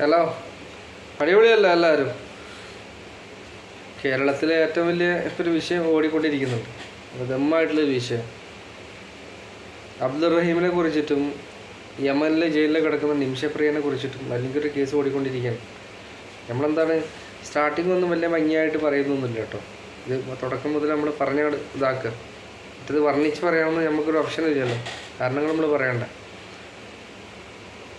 Hello. അടിപൊളിയല്ല എല്ലാവരും? കേരളത്തിലെ ഏറ്റവും വലിയ ഒരു വിഷയം ഓടിക്കൊണ്ടിരിക്കുന്നുണ്ട്. ദമ്മായിട്ടുള്ളൊരു വിഷയം. അബ്ദുൾ റഹീമിനെ കുറിച്ചിട്ടും യമനിലെ ജയിലിൽ കിടക്കുന്ന നിമിഷപ്രിയനെ കുറിച്ചിട്ടും അല്ലെങ്കിൽ ഒരു കേസ് ഓടിക്കൊണ്ടിരിക്കുകയാണ്. നമ്മളെന്താണ് സ്റ്റാർട്ടിംഗ് ഒന്നും വലിയ ഭംഗിയായിട്ട് പറയുന്നൊന്നുമില്ല കേട്ടോ. ഇത് തുടക്കം മുതൽ നമ്മൾ പറഞ്ഞ ഇതാക്കുക. മറ്റത് വർണിച്ച് പറയാമെന്ന് നമുക്കൊരു ഓപ്ഷൻ ഇല്ലല്ലോ. കാരണങ്ങൾ നമ്മൾ പറയണ്ട.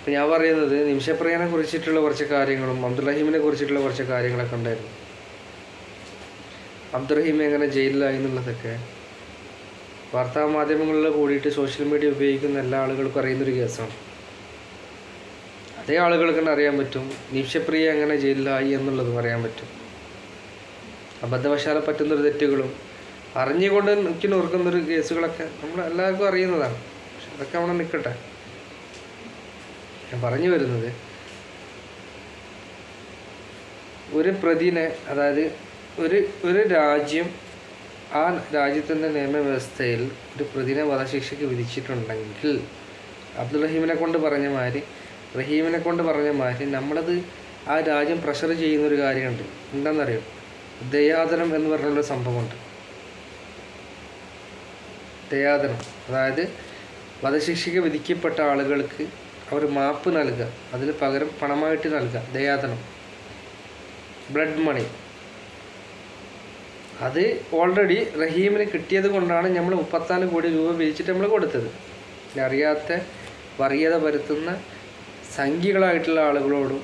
ഇപ്പം ഞാൻ പറയുന്നത് നിമിഷപ്രിയനെ കുറിച്ചിട്ടുള്ള കുറച്ച് കാര്യങ്ങളും അബ്ദുറഹീമിനെ കുറിച്ചിട്ടുള്ള കുറച്ച് കാര്യങ്ങളൊക്കെ ഉണ്ടായിരുന്നു. അബ്ദുറഹീം എങ്ങനെ ജയിലിലായി എന്നുള്ളതൊക്കെ വാർത്താ മാധ്യമങ്ങളിൽ കൂടിയിട്ട് സോഷ്യൽ മീഡിയ ഉപയോഗിക്കുന്ന എല്ലാ ആളുകൾക്കും അറിയുന്നൊരു കേസാണ്. അതേ ആളുകൾക്ക് തന്നെ അറിയാൻ പറ്റും നിമിഷപ്രിയ എങ്ങനെ ജയിലിലായി എന്നുള്ളതും അറിയാൻ പറ്റും. അബദ്ധവശാല പറ്റുന്നൊരു തെറ്റുകളും അറിഞ്ഞുകൊണ്ട് നിൽക്കി നോർക്കുന്നൊരു കേസുകളൊക്കെ നമ്മൾ എല്ലാവർക്കും അറിയുന്നതാണ്. പക്ഷെ അതൊക്കെ അവിടെ നിൽക്കട്ടെ. ഞാൻ പറഞ്ഞു വരുന്നത്. ഒരു പ്രതിനെ അതായത് ഒരു ഒരു രാജ്യം ആ രാജ്യത്തിന്റെ നിയമവ്യവസ്ഥയിൽ ഒരു പ്രതിനെ വധശിക്ഷയ്ക്ക് വിധിച്ചിട്ടുണ്ടെങ്കിൽ അബ്ദുൾ റഹീമിനെ കൊണ്ട് പറഞ്ഞ മാതിരി റഹീമിനെ കൊണ്ട് പറഞ്ഞ മാതിരി നമ്മളത് ആ രാജ്യം പ്രഷർ ചെയ്യുന്നൊരു കാര്യമുണ്ട്. എന്താണെന്നറിയോ? ദയാദനം എന്ന് പറഞ്ഞൊരു സംഭവമുണ്ട്. ദയാദനം അതായത് വധശിക്ഷയ്ക്ക് വിധിക്കപ്പെട്ട ആളുകൾക്ക് അവർ മാപ്പ് നൽകുക അതിന് പകരം പണമായിട്ട് നൽകുക ദയാതനം ബ്ലഡ് മണി. അത് ഓൾറെഡി റഹീമിന് കിട്ടിയത് കൊണ്ടാണ് നമ്മൾ മുപ്പത്തിനാല് കോടി രൂപ പിരിച്ചിട്ട് നമ്മൾ കൊടുത്തത്. അറിയാത്ത വർഗീയത പരത്തുന്ന സംഖ്യകളായിട്ടുള്ള ആളുകളോടും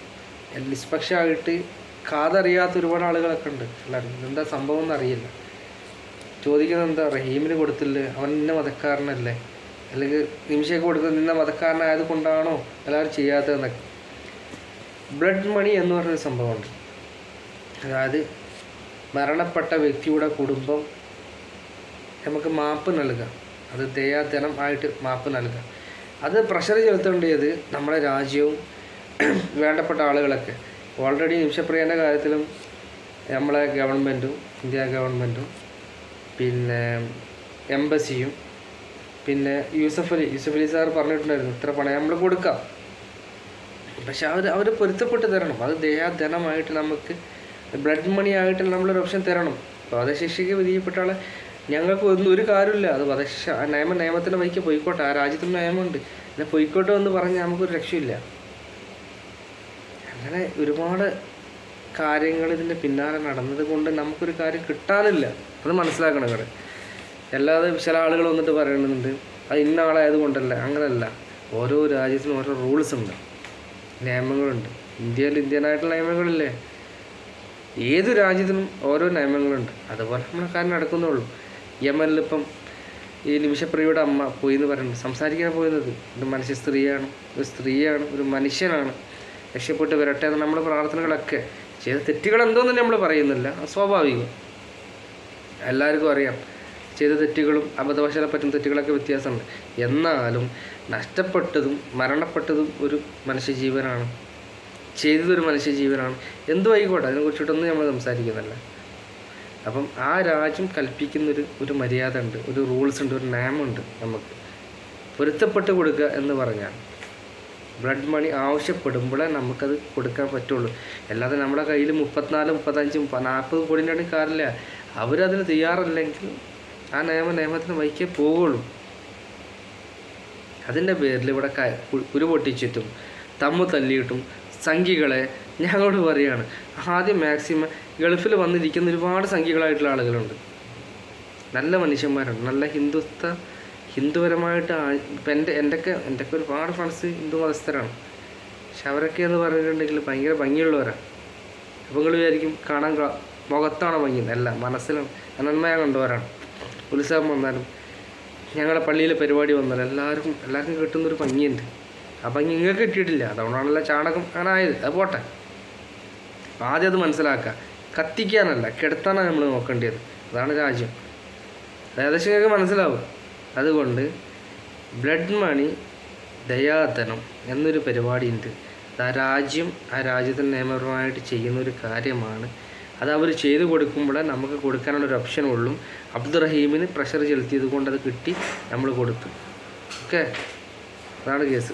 നിഷ്പക്ഷമായിട്ട് കാതറിയാത്ത ഒരുപാട് ആളുകളൊക്കെ ഉണ്ട് എല്ലാവരും എന്താ സംഭവം എന്നറിയില്ല. ചോദിക്കുന്നത് എന്താ? റഹീമിന് കൊടുത്തില്ലേ? അവൻ ഇന്ന മതക്കാരനല്ലേ? അല്ലെങ്കിൽ നിമിഷയ്ക്ക് കൊടുത്ത് നിന്ന മതക്കാരനായത് കൊണ്ടാണോ എല്ലാവരും ചെയ്യാത്തതെന്നൊക്കെ ബ്ലഡ് മണി എന്ന് പറഞ്ഞൊരു സംഭവമുണ്ട്. അതായത് മരണപ്പെട്ട വ്യക്തിയുടെ കുടുംബം നമുക്ക് മാപ്പ് നൽകുക. അത് ദയാധനം ആയിട്ട് മാപ്പ് നൽകുക. അത് പ്രഷർ ചെലുത്തേണ്ടത് നമ്മുടെ രാജ്യവും വേണ്ടപ്പെട്ട ആളുകളൊക്കെ. ഓൾറെഡി നിമിഷപ്രിയന്റെ കാര്യത്തിലും നമ്മളെ ഗവൺമെന്റും ഇന്ത്യ ഗവൺമെന്റും പിന്നെ എംബസിയും പിന്നെ യൂസഫ് അലി യൂസഫ് അലി സാർ പറഞ്ഞിട്ടുണ്ടായിരുന്നു ഇത്ര പണം നമ്മൾ കൊടുക്കാം. പക്ഷെ അവർ അവർ പൊരുത്തപ്പെട്ട് തരണം. അത് ദേഹാധനമായിട്ട് നമുക്ക് ബ്ലഡ് മണി ആയിട്ട് നമ്മളൊരു ഓപ്ഷൻ തരണം. വധശിക്ഷയ്ക്ക് വിധിക്കപ്പെട്ട ആളെ ഞങ്ങൾക്ക് ഒന്നും ഒരു കാര്യമില്ല അത് വധശിക്ഷ നിയമ നിയമത്തിന്റെ വഴിക്ക് പോയിക്കോട്ടെ. ആ രാജ്യത്തിന് നിയമമുണ്ട്. പിന്നെ പോയിക്കോട്ടെ എന്ന് പറഞ്ഞാൽ നമുക്കൊരു രക്ഷയില്ല അങ്ങനെ ഒരുപാട് കാര്യങ്ങൾ ഇതിന്റെ പിന്നാലെ നടന്നത് കൊണ്ട് നമുക്കൊരു കാര്യം കിട്ടാനില്ല. അത് മനസ്സിലാക്കണം ഇവിടെ അല്ലാതെ ചില ആളുകൾ വന്നിട്ട് പറയുന്നുണ്ട് അത് ഇന്ന ആളായത് കൊണ്ടല്ല. അങ്ങനല്ല. ഓരോ രാജ്യത്തിനും ഓരോ റൂൾസ് ഉണ്ട്. നിയമങ്ങളുണ്ട്. ഇന്ത്യയിൽ ഇന്ത്യനായിട്ടുള്ള നിയമങ്ങളില്ലേ? ഏത് രാജ്യത്തിനും ഓരോ നിയമങ്ങളുണ്ട്. അതുപോലെ നമ്മുടെ കാര്യം നടക്കുന്നുള്ളൂ യമനിലിപ്പം ഈ നിമിഷപ്രിയയുടെ അമ്മ പോയി എന്ന് പറയുന്നത് സംസാരിക്കാൻ പോയത് ഒരു മനുഷ്യ സ്ത്രീയാണ് ഒരു സ്ത്രീയാണ് ഒരു മനുഷ്യനാണ്. രക്ഷപ്പെട്ട് വരട്ടെ എന്ന് നമ്മുടെ പ്രാർത്ഥനകളൊക്കെ ചെയ്ത. തെറ്റുകൾ എന്തോന്നും നമ്മൾ പറയുന്നില്ല. സ്വാഭാവികം. എല്ലാവർക്കും അറിയാം. ചെയ്ത തെറ്റുകളും അബദ്ധവശാല പറ്റുന്ന തെറ്റുകളൊക്കെ വ്യത്യാസമുണ്ട്. എന്നാലും നഷ്ടപ്പെട്ടതും മരണപ്പെട്ടതും ഒരു മനുഷ്യജീവനാണ്. ചെയ്തതൊരു മനുഷ്യജീവനാണ്. എന്തു ആയിക്കോട്ടെ അതിനെക്കുറിച്ചിട്ടൊന്നും നമ്മൾ സംസാരിക്കുന്നില്ല. അപ്പം ആ രാജ്യം കൽപ്പിക്കുന്നൊരു ഒരു മര്യാദ ഉണ്ട് ഒരു റൂൾസ് ഉണ്ട് ഒരു നിയമമുണ്ട് നമുക്ക്. പൊരുത്തപ്പെട്ട് കൊടുക്കുക എന്ന് പറഞ്ഞാൽ ബ്ലഡ് മണി ആവശ്യപ്പെടുമ്പോഴേ നമുക്കത് കൊടുക്കാൻ പറ്റുള്ളൂ. അല്ലാതെ നമ്മുടെ കയ്യിൽ മുപ്പത്തിനാല് മുപ്പത്തഞ്ച് നാൽപ്പത് കോടിന്റെ കാറില്ല അവരതിന് തയ്യാറല്ലെങ്കിൽ ആ നിയമ നിയമത്തിന് വഹിക്കേ പോവുള്ളൂ. അതിന്റെ പേരിൽ ഇവിടെ ക കുരു പൊട്ടിച്ചിട്ടും തമ്മു തല്ലിയിട്ടും സംഖ്യകളെ ഞങ്ങളോട് പറയുകയാണ് ആദ്യം മാക്സിമം ഗൾഫിൽ വന്നിരിക്കുന്ന ഒരുപാട് സംഖ്യകളായിട്ടുള്ള ആളുകളുണ്ട്. നല്ല മനുഷ്യന്മാരുണ്ട്. നല്ല ഹിന്ദുത്വ ഹിന്ദുപരമായിട്ട് ഇപ്പം എന്റെ എന്റെയൊക്കെ എന്റെയൊക്കെ ഒരുപാട് ഫ്രണ്ട്സ് ഹിന്ദു മതസ്ഥരാണ്. പക്ഷെ അവരൊക്കെ എന്ന് പറഞ്ഞിട്ടുണ്ടെങ്കിൽ ഭയങ്കര ഭംഗിയുള്ളവരാണ് അപ്പോൾ നിങ്ങൾ വിചാരിക്കും കാണാൻ മുഖത്താണ് ഭംഗി? അല്ല മനസ്സിലാണ് നന്മയ കണ്ടവരാണ്. ഉത്സവം വന്നാലും ഞങ്ങളുടെ പള്ളിയിലെ പരിപാടി വന്നാലും എല്ലാവർക്കും എല്ലാവർക്കും കിട്ടുന്നൊരു ഭംഗിയുണ്ട്. ആ ഭംഗി നിങ്ങൾക്ക് കിട്ടിയിട്ടില്ല. അതുകൊണ്ടാണല്ലോ ചാണകം അങ്ങനെ ആയത്. അത് പോട്ടെ. ആദ്യം അത് മനസ്സിലാക്കുക. കത്തിക്കാനല്ല കിടത്താനാണ് നമ്മൾ നോക്കേണ്ടത്. അതാണ് രാജ്യം. ഏകദേശം നിങ്ങൾക്ക് മനസ്സിലാവും. അതുകൊണ്ട് ബ്ലഡ് മണി ദയാധനം എന്നൊരു പരിപാടിയുണ്ട്. ആ രാജ്യം ആ രാജ്യത്തിന് നിയമപരമായിട്ട് ചെയ്യുന്ന ഒരു കാര്യമാണ് അത് അവർ ചെയ്തു കൊടുക്കുമ്പോഴേ നമുക്ക് കൊടുക്കാനുള്ളൊരു ഓപ്ഷൻ ഉള്ളൂ. അബ്ദുറഹീമിന് പ്രഷർ ചെലുത്തിയത് കൊണ്ട് അത് കിട്ടി നമ്മൾ കൊടുത്തു. ഓക്കെ അതാണ് കേസ്